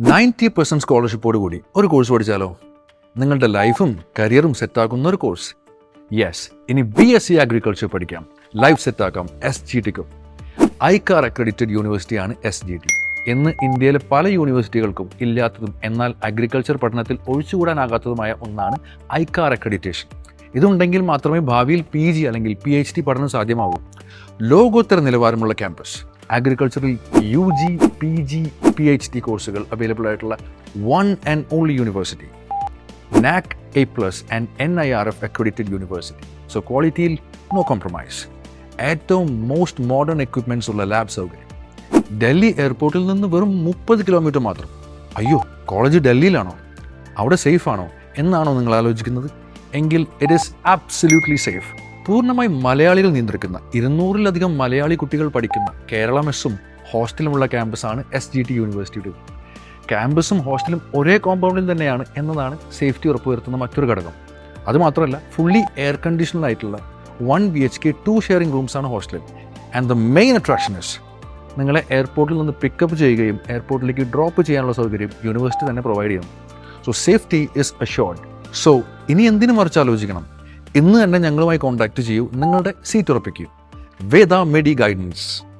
Ninety percent സ്കോളർഷിപ്പോട് കൂടി ഒരു course പഠിച്ചാലോ? നിങ്ങളുടെ ലൈഫും കരിയറും സെറ്റാക്കുന്ന ഒരു കോഴ്സ്. യെസ് ഇനി ബി എസ് സി അഗ്രികൾച്ചർ പഠിക്കാം. ലൈഫ് സെറ്റാക്കാം എസ് ജി ടിക്കും ഐക്കാർ അക്രഡിറ്റഡ് യൂണിവേഴ്സിറ്റിയാണ് എസ് ജി ടി ഇന്ന് ഇന്ത്യയിലെ പല യൂണിവേഴ്സിറ്റികൾക്കും ഇല്ലാത്തതും എന്നാൽ അഗ്രികൾച്ചർ പഠനത്തിൽ ഒഴിച്ചുകൂടാനാകാത്തതുമായ ഒന്നാണ് ഐക്കാർ അക്രഡിറ്റേഷൻ ഇതുണ്ടെങ്കിൽ മാത്രമേ ഭാവിയിൽ പി ജി അല്ലെങ്കിൽ പി എച്ച് ഡി പഠനം സാധ്യമാകൂ. ലോകോത്തര നിലവാരമുള്ള campus അഗ്രികൾച്ചറിൽ U G P G P H D കോഴ്സുകൾ അവൈലബിൾ ആയിട്ടുള്ള one and only university NAAC A plus and N I R F accredited university so ക്വാളിറ്റിയിൽ നോ കോംപ്രമൈസ് ഏറ്റവും most modern equipments ഉള്ള lab സൗകര്യം ഡൽഹി എയർപോർട്ടിൽ നിന്ന് വെറും മുപ്പത് കിലോമീറ്റർ മാത്രം. അയ്യോ കോളേജ് ഡൽഹിയിലാണോ? അവിടെ സേഫ് ആണോ? എന്നാണോ നിങ്ങൾ ആലോചിക്കുന്നത്? എങ്കിൽ ഇറ്റ് ഈസ് ആബ്സല്യൂട്ട്ലി സേഫ് പൂർണമായി മലയാളികൾ നിയന്ത്രിക്കുന്ന ഇരുന്നൂറിലധികം മലയാളി കുട്ടികൾ പഠിക്കുന്ന കേരള മെസ്സും ഹോസ്റ്റലുമുള്ള ക്യാമ്പസാണ് എസ് ജി ടി യൂണിവേഴ്സിറ്റിയുടെ ക്യാമ്പസും ഹോസ്റ്റലും ഒരേ കോമ്പൗണ്ടിൽ തന്നെയാണ് എന്നതാണ് സേഫ്റ്റി ഉറപ്പുവരുത്തുന്ന മറ്റൊരു ഘടകം. അതുമാത്രമല്ല ഫുള്ളി എയർ കണ്ടീഷൻഡ് ആയിട്ടുള്ള one B H K two sharing റൂംസാണ് ഹോസ്റ്റലിൽ and the main attraction is നിങ്ങളെ എയർപോർട്ടിൽ നിന്ന് പിക്കപ്പ് ചെയ്യുകയും എയർപോർട്ടിലേക്ക് ഡ്രോപ്പ് ചെയ്യാനുള്ള സൗകര്യം യൂണിവേഴ്സിറ്റി തന്നെ പ്രൊവൈഡ് ചെയ്യണം so safety is assured so ഇനി എന്തിനു മറിച്ച് ആലോചിക്കണം? ഇന്ന് തന്നെ ഞങ്ങളുമായി കോൺടാക്റ്റ് ചെയ്യൂ. നിങ്ങളുടെ സീറ്റ് ഉറപ്പിക്കൂ. വേദ മെഡി ഗൈഡൻസ്